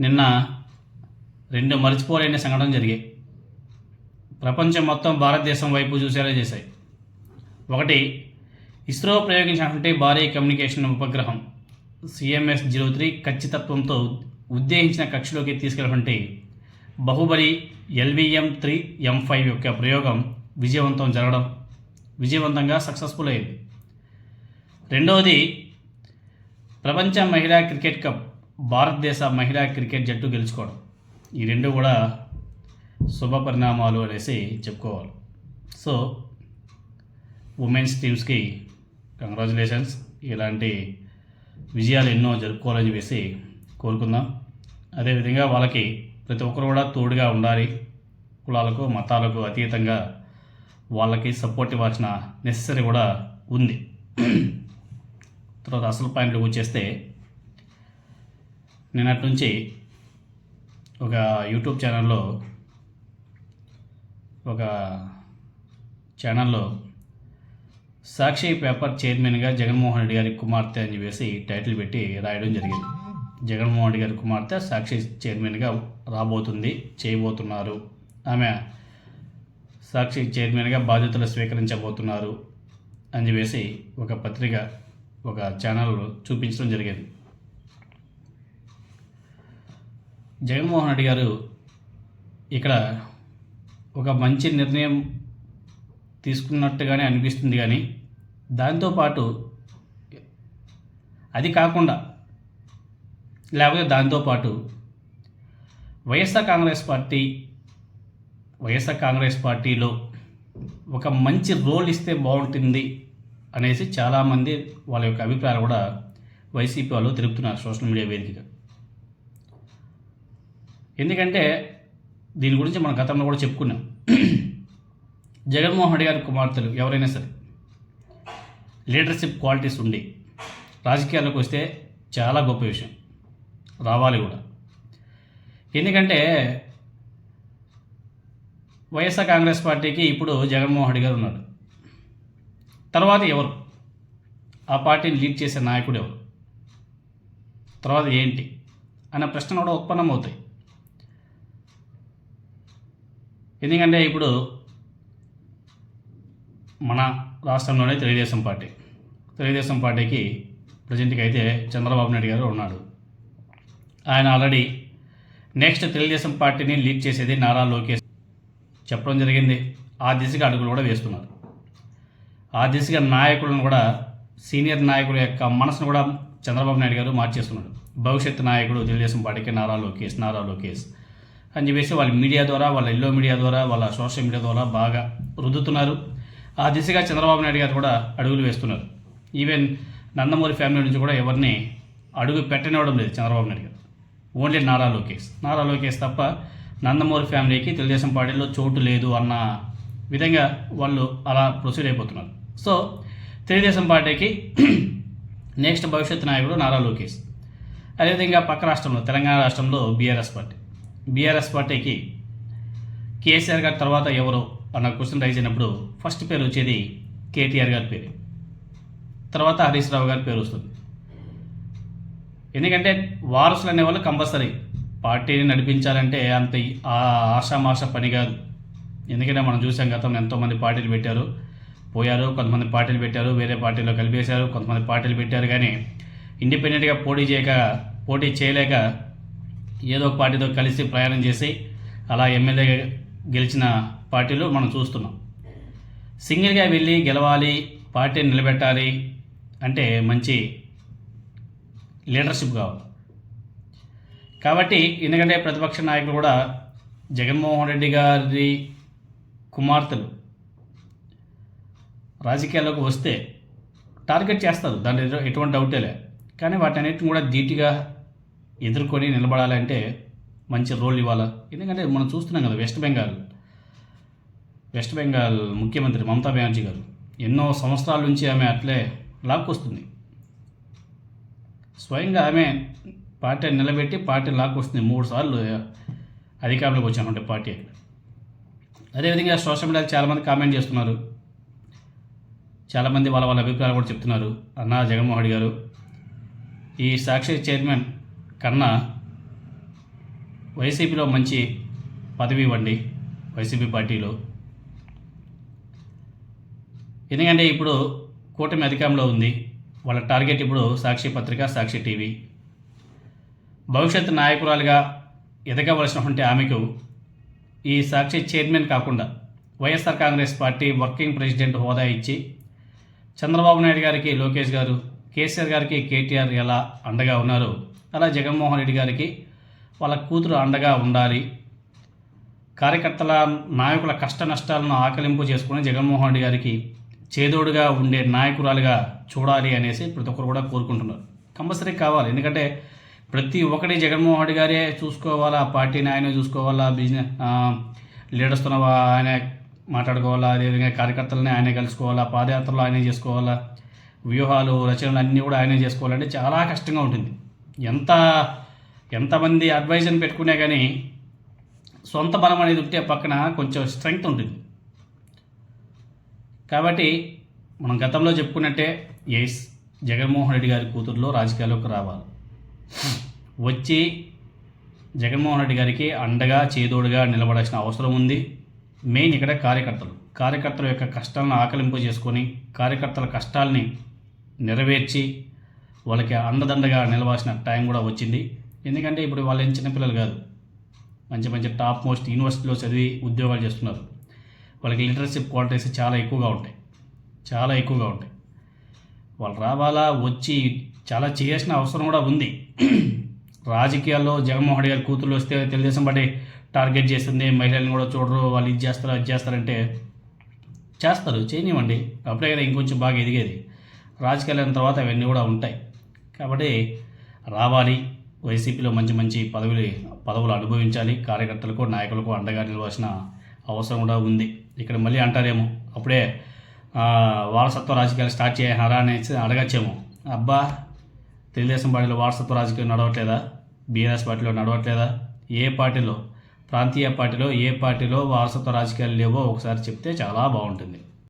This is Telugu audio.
నిన్న రెండు మర్చిపోలేని సంఘటన జరిగాయి. ప్రపంచం మొత్తం భారతదేశం వైపు చూసేలా చేశాయి. ఒకటి ఇస్రో ప్రయోగించినటువంటి భారీ కమ్యూనికేషన్ ఉపగ్రహం సిఎంఎస్ జీరో త్రీ ఖచ్చితత్వంతో ఉద్దేశించిన కక్షలోకి తీసుకెళ్ళినటువంటి Baahubali LVM three M five యొక్క ప్రయోగం విజయవంతం జరగడం విజయవంతంగా సక్సెస్ఫుల్ అయింది రెండవది ప్రపంచ మహిళా క్రికెట్ కప్ భారతదేశ మహిళా క్రికెట్ జట్టు గెలుచుకోవడం. ఈ రెండు కూడా శుభ పరిణామాలు అనేసి చెప్పుకోవాలి. సో ఉమెన్స్ టీమ్స్కి కంగ్రాచులేషన్స్. ఇలాంటి విజయాలు ఎన్నో జరుపుకోవాలని చెప్పేసి కోరుకుందాం. అదేవిధంగా వాళ్ళకి ప్రతి ఒక్కరు కూడా తోడుగా ఉండాలి. కులాలకు మతాలకు అతీతంగా వాళ్ళకి సపోర్ట్ ఇవ్వాల్సిన నెసరీ కూడా ఉంది. తర్వాత అసలు పాయింట్లోకి వచ్చేస్తే నిన్నటి నుంచి ఒక యూట్యూబ్ ఛానల్లో ఒక ఛానల్లో సాక్షి పేపర్ చైర్మన్గా జగన్మోహన్ రెడ్డి గారి కుమార్తె అని చెప్పేసి టైటిల్ పెట్టి రాయడం జరిగింది. జగన్మోహన్ రెడ్డి గారి కుమార్తె సాక్షి చైర్మన్గా రాబోతుంది చేయబోతున్నారు. ఆమె సాక్షి చైర్మన్గా బాధ్యతలు స్వీకరించబోతున్నారు అని చెప్పేసి ఒక పత్రిక ఒక ఛానల్ చూపించడం జరిగింది. జగన్మోహన్ రెడ్డి గారు ఇక్కడ ఒక మంచి నిర్ణయం తీసుకున్నట్టుగానే అనిపిస్తుంది కానీ దాంతోపాటు అది కాకుండా లేకపోతే దాంతోపాటు YSR Congress party YSR Congress పార్టీలో ఒక మంచి రోల్ ఇస్తే బాగుంటుంది అనేసి చాలామంది వాళ్ళ యొక్క అభిప్రాయాలు కూడా వైసీపీ వాళ్ళు తెలుపుతున్నారు సోషల్ మీడియా వేదికగా. ఎందుకంటే దీని గురించి మన గతంలో కూడా చెప్పుకున్నాం. జగన్మోహన్ రెడ్డి గారి కుమార్తెలు ఎవరైనా సరే లీడర్షిప్ క్వాలిటీస్ ఉండి రాజకీయాల్లోకి వస్తే చాలా గొప్ప విషయం. రావాలి కూడా. ఎందుకంటే వైఎస్ఆర్ కాంగ్రెస్ పార్టీకి ఇప్పుడు జగన్మోహన్ రెడ్డి గారు ఉన్నాడు తర్వాత ఎవరు? ఆ పార్టీని లీడ్ చేసే నాయకుడు ఎవరు? తర్వాత ఏంటి? అనే ప్రశ్న కూడా ఉత్పన్నమవుతాయి. ఎందుకంటే ఇప్పుడు మన రాష్ట్రంలోనే తెలుగుదేశం పార్టీ. తెలుగుదేశం పార్టీకి ప్రజెంట్కి అయితే చంద్రబాబు నాయుడు గారు ఉన్నాడు. ఆయన ఆల్రెడీ నెక్స్ట్ తెలుగుదేశం పార్టీని లీడ్ చేసేది నారా లోకేష్. చెప్పడం జరిగింది. ఆ దిశగా అడుగులు కూడా వేస్తున్నారు. ఆ దిశగా నాయకులను కూడా సీనియర్ నాయకుల యొక్క మనసును కూడా చంద్రబాబు నాయుడు గారు మార్చేస్తున్నాడు భవిష్యత్తు నాయకుడు తెలుగుదేశం పార్టీకి నారా లోకేష్ నారా లోకేష్. అని చెప్పేసి వాళ్ళ మీడియా ద్వారా వాళ్ళ ఇల్లో మీడియా ద్వారా వాళ్ళ సోషల్ మీడియా ద్వారా బాగా రుద్దుతున్నారు. ఆ దిశగా చంద్రబాబు నాయుడు గారు కూడా అడుగులు వేస్తున్నారు. ఈవెన్ నందమూరి ఫ్యామిలీ నుంచి కూడా ఎవరిని అడుగు పెట్టనివ్వడం లేదు చంద్రబాబు నాయుడు గారు. ఓన్లీ నారా లోకేష్. నారా లోకేష్ తప్ప నందమూరి ఫ్యామిలీకి తెలుగుదేశం పార్టీలో చోటు లేదు అన్న విధంగా వాళ్ళు అలా ప్రొసీడ్ అయిపోతున్నారు. సో తెలుగుదేశం పార్టీకి నెక్స్ట్ భవిష్యత్ నాయకుడు నారా లోకేష్. అదేవిధంగా పక్క రాష్ట్రంలో తెలంగాణ రాష్ట్రంలో బీఆర్ఎస్ పార్టీ. బీఆర్ఎస్ పార్టీకి కేసీఆర్ గారి తర్వాత ఎవరు అన్న క్వశ్చన్ రైజ్ అయినప్పుడు ఫస్ట్ పేరు వచ్చేది కేటీఆర్ గారి పేరు. తర్వాత హరీష్ రావు గారి పేరు వస్తుంది. ఎందుకంటే వారసులు అనేవాళ్ళు కంపల్సరీ. పార్టీని నడిపించాలంటే అంత ఆ ఆషామాష పని కాదు. ఎందుకంటే మనం చూసాం గతంలో ఎంతోమంది పార్టీలు పెట్టారు. పోయారు కొంతమంది పార్టీలు పెట్టారు వేరే పార్టీలో కలిపేశారు కొంతమంది పార్టీలు పెట్టారు కానీ ఇండిపెండెంట్గా పోటీ చేయక పోటీ చేయలేక ఏదో ఒక పార్టీతో కలిసి ప్రయాణం చేసి అలా ఎమ్మెల్యే గెలిచిన పార్టీలు మనం చూస్తున్నాం. సింగిల్గా వెళ్ళి గెలవాలి పార్టీని నిలబెట్టాలి అంటే మంచి లీడర్షిప్ కావాలి. కాబట్టి ఎందుకంటే ప్రతిపక్ష నాయకులు కూడా జగన్మోహన్ రెడ్డి గారి కుమార్తెలు రాజకీయాల్లోకి వస్తే టార్గెట్ చేస్తారు. దాని ఎటువంటి డౌటే లే కానీ వాటన్నిటిని కూడా ధీటుగా ఎదుర్కొని నిలబడాలంటే మంచి రోల్ ఇవ్వాలా? ఎందుకంటే మనం చూస్తున్నాం కదా వెస్ట్ బెంగాల్ వెస్ట్ బెంగాల్ ముఖ్యమంత్రి మమతా బెనర్జీ గారు ఎన్నో సంవత్సరాల నుంచి ఆమె అట్లే లాక్కొస్తుంది. స్వయంగా ఆమె పార్టీని నిలబెట్టి పార్టీ లాక్కొస్తుంది. మూడు సార్లు అధికారంలోకి వచ్చామంటే పార్టీ అదేవిధంగా సోషల్ మీడియాలో చాలామంది కామెంట్ చేస్తున్నారు. చాలామంది వాళ్ళ వాళ్ళ అభిప్రాయాలు కూడా చెప్తున్నారు. అన్నా జగన్మోహన్ గారు. ఈ సాక్షి చైర్మన్ కన్నా వైసీపీలో మంచి పదవి ఇవ్వండి వైసీపీ పార్టీలో. ఎందుకంటే ఇప్పుడు కూటమి అధికారంలో ఉంది. వాళ్ళ టార్గెట్ ఇప్పుడు సాక్షి పత్రిక సాక్షి టీవీ. భవిష్యత్ నాయకురాలుగా ఎదగవలసినటువంటి ఆమెకు ఈ సాక్షి చైర్మన్ కాకుండా YSR Congress party working president హోదా ఇచ్చి చంద్రబాబు నాయుడు గారికి లోకేష్ గారు కేసీఆర్ గారికి కేటీఆర్ ఎలా అండగా ఉన్నారు అలా జగన్మోహన్ రెడ్డి గారికి వాళ్ళ కూతురు అండగా ఉండాలి. కార్యకర్తల నాయకుల కష్ట నష్టాలను ఆకలింపు చేసుకుని జగన్మోహన్ రెడ్డి గారికి చేదోడుగా ఉండే నాయకురాలుగా చూడాలి అనేసి ప్రతి ఒక్కరు కూడా కోరుకుంటున్నారు. కంపల్సరీ కావాలి. ఎందుకంటే ప్రతి ఒక్కటి జగన్మోహన్ రెడ్డి గారే చూసుకోవాలా పార్టీని ఆయన చూసుకోవాలా బిజినెస్ లీడర్స్తో ఆయన మాట్లాడుకోవాలా అదేవిధంగా కార్యకర్తలని ఆయనే కలుసుకోవాలా పాదయాత్రలు ఆయనే చేసుకోవాలా వ్యూహాలు రచనలు అన్నీ కూడా ఆయనే చేసుకోవాలంటే చాలా కష్టంగా ఉంటుంది. ఎంత ఎంతమంది అడ్వైజర్ని పెట్టుకునే కానీ సొంత బలం అనేది ఉంటే పక్కన కొంచెం స్ట్రెంగ్త్ ఉంటుంది. కాబట్టి మనం గతంలో చెప్పుకున్నట్టే ఎస్ జగన్మోహన్ రెడ్డి గారి కూతురులో రాజకీయాల్లోకి రావాలి. వచ్చి జగన్మోహన్ రెడ్డి గారికి అండగా చేదోడుగా నిలబడాల్సిన అవసరం ఉంది. మెయిన్ ఇక్కడ కార్యకర్తలు. కార్యకర్తల యొక్క కష్టాలను ఆకలింపు చేసుకొని కార్యకర్తల కష్టాలని నెరవేర్చి వాళ్ళకి అండదండగా నిలవాల్సిన టైం కూడా వచ్చింది. ఎందుకంటే ఇప్పుడు వాళ్ళు ఏం చిన్నపిల్లలు కాదు. మంచి మంచి టాప్ మోస్ట్ యూనివర్సిటీలో చదివి ఉద్యోగాలు చేస్తున్నారు. వాళ్ళకి లీడర్షిప్ క్వాలిటీస్ చాలా ఎక్కువగా ఉంటాయి. చాలా ఎక్కువగా ఉంటాయి. వాళ్ళు రావాలా వచ్చి చాలా చేయాల్సిన అవసరం కూడా ఉంది. రాజకీయాల్లో జగన్మోహన్ గారి కూతురు వస్తే తెలుగుదేశం పార్టీ టార్గెట్ చేస్తుంది. మహిళలను కూడా చూడరు వాళ్ళు ఇది చేస్తారు అది చేస్తారంటే చేస్తారు చేయనివ్వండి. అప్పుడే కదా ఇంకొంచెం బాగా ఎదిగేది. రాజకీయాలు అయిన తర్వాత అవన్నీ కూడా ఉంటాయి. కాబట్టి రావాలి. వైసీపీలో మంచి మంచి పదవులు పదవులు అనుభవించాలి. కార్యకర్తలకు నాయకులకు అండగా నిలవాల్సిన అవసరం కూడా ఉంది. ఇక్కడ మళ్ళీ అంటారేమో అప్పుడే వారసత్వ రాజకీయాలు స్టార్ట్ చేయారా అనేసి అడగచ్చేమో. అబ్బా తెలుగుదేశం పార్టీలో వారసత్వ రాజకీయం నడవట్లేదా? బీఆర్ఎస్ పార్టీలో నడవట్లేదా? ఏ పార్టీలో? ప్రాంతీయ పార్టీలో ఏ పార్టీలో వారసత్వ రాజకీయాలు లేవో ఒకసారి చెప్తే చాలా బాగుంటుంది.